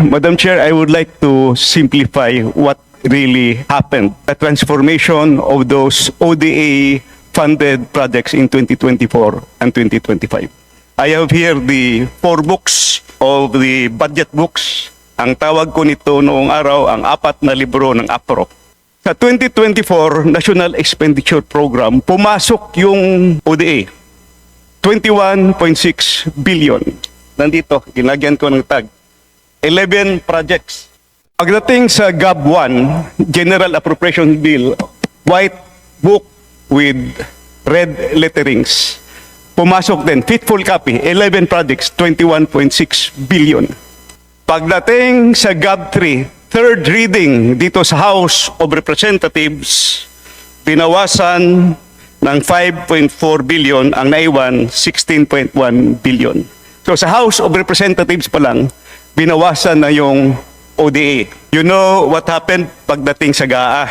Madam Chair, I would like to simplify what really happened. The transformation of those ODA funded projects in 2024 and 2025. I have here the four books of the budget books. Ang tawag ko nito noong araw, ang apat na libro ng APRO. Sa 2024 National Expenditure Program, pumasok yung ODA. 21.6 billion. Nandito, ginagyan ko ng tag. 11 projects. Pagdating sa GAB 1, General Appropriation Bill, white book with red letterings, pumasok din, fitful copy, 11 projects, 21.6 billion. Pagdating sa GAB 3, third reading dito sa House of Representatives, binawasan ng 5.4 billion ang naiwan 16.1 billion. So sa House of Representatives pa lang, binawasan na yung ODA. You know what happened pagdating sa GAA?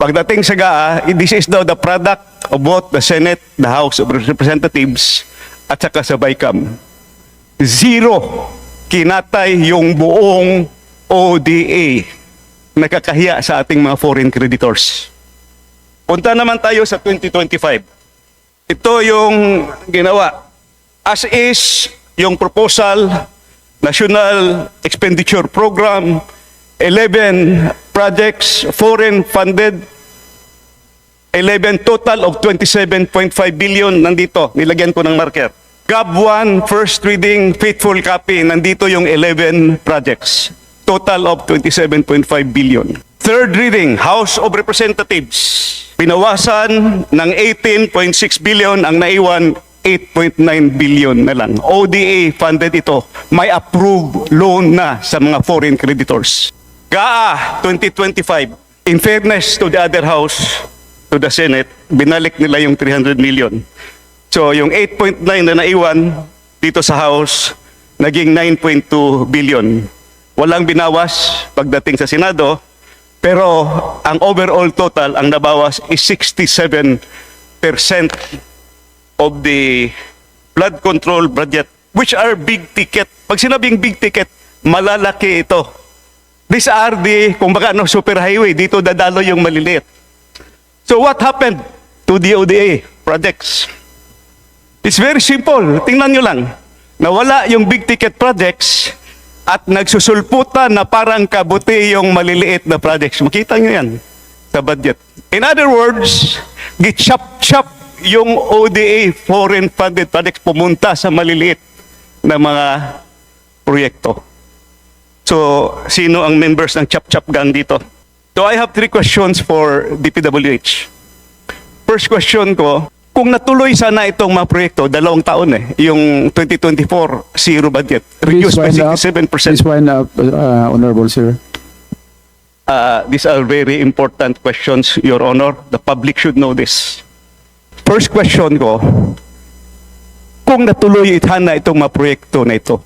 Pagdating sa GAA, this is now the product of both the Senate, the House of Representatives, at saka sa BICAM. Zero kinatay yung buong ODA. Nakakahiya sa ating mga foreign creditors. Punta naman tayo sa 2025. Ito yung ginawa. As is, yung proposal, National Expenditure Program, 11 projects, foreign funded, 11 total of 27.5 billion nandito. Nilagyan ko ng marker. GAB 1, first reading, faithful copy, nandito yung 11 projects. Total of 27.5 billion. Third reading, House of Representatives. Pinawasan ng 18.6 billion ang naiwan 8.9 billion na lang. ODA funded ito. May approved loan na sa mga foreign creditors. GAA 2025. In fairness to the other house, to the Senate, binalik nila yung 300 million. So yung 8.9 na naiwan dito sa House, naging 9.2 billion. Walang binawas pagdating sa Senado, pero ang overall total, ang nabawas is 67% of the flood control budget, which are big ticket. Pag sinabing big ticket, malalaki ito. These are the, kung baka ano, superhighway, dito dadalo yung maliliit. So what happened to the ODA projects? It's very simple. Tingnan nyo lang. Nawala yung big ticket projects at nagsusulputan na parang kabuti yung maliliit na projects. Makita nyo yan sa budget. In other words, gichap-chap yung ODA foreign funded projects pumunta sa maliliit na mga proyekto. So, sino ang members ng chap-chap gang dito? So, I have three questions for DPWH. First question ko, kung natuloy sana itong mga proyekto, dalawang taon eh, yung 2024 zero budget, reduced by wind up. 67%. Please wind up, uh, Honorable Sir. Uh, these are very important questions, Your Honor. The public should know this. First question ko, kung natuloy sana itong mga proyekto na ito,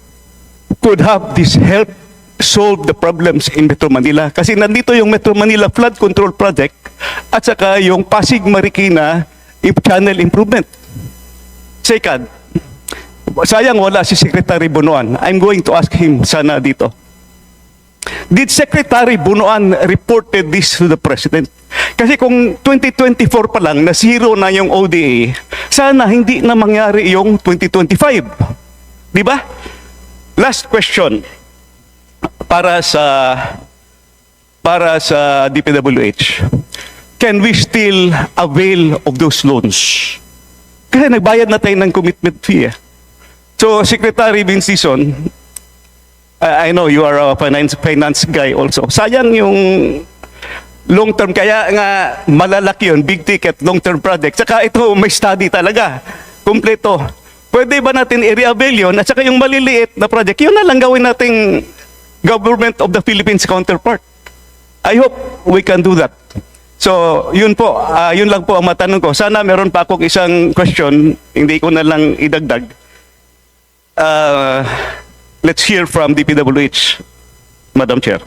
could have this help solve the problems in Metro Manila? Kasi nandito yung Metro Manila Flood Control Project at saka yung Pasig Marikina Channel Improvement. Second, sayang wala si Secretary Bonoan. I'm going to ask him sana dito. Did Secretary Bunuan reported this to the President? Kasi kung 2024 pa lang, na zero na yung ODA, sana hindi na mangyari yung 2025. Di ba? Last question para sa para sa DPWH. Can we still avail of those loans? Kasi nagbayad na tayo ng commitment fee. eh. So, Secretary Vincison, I know you are a finance finance guy also. Sayang yung long term kaya nga malalaki yun, big ticket, long term project. Saka ito may study talaga. Kompleto. Pwede ba natin i-reavail yun? At saka yung maliliit na project, yun na lang gawin nating government of the Philippines counterpart. I hope we can do that. So, yun po, ah, yun lang po ang matanong ko. Sana meron pa akong isang question, hindi ko na lang idagdag. Uh, let's hear from DPWH, Madam Chair.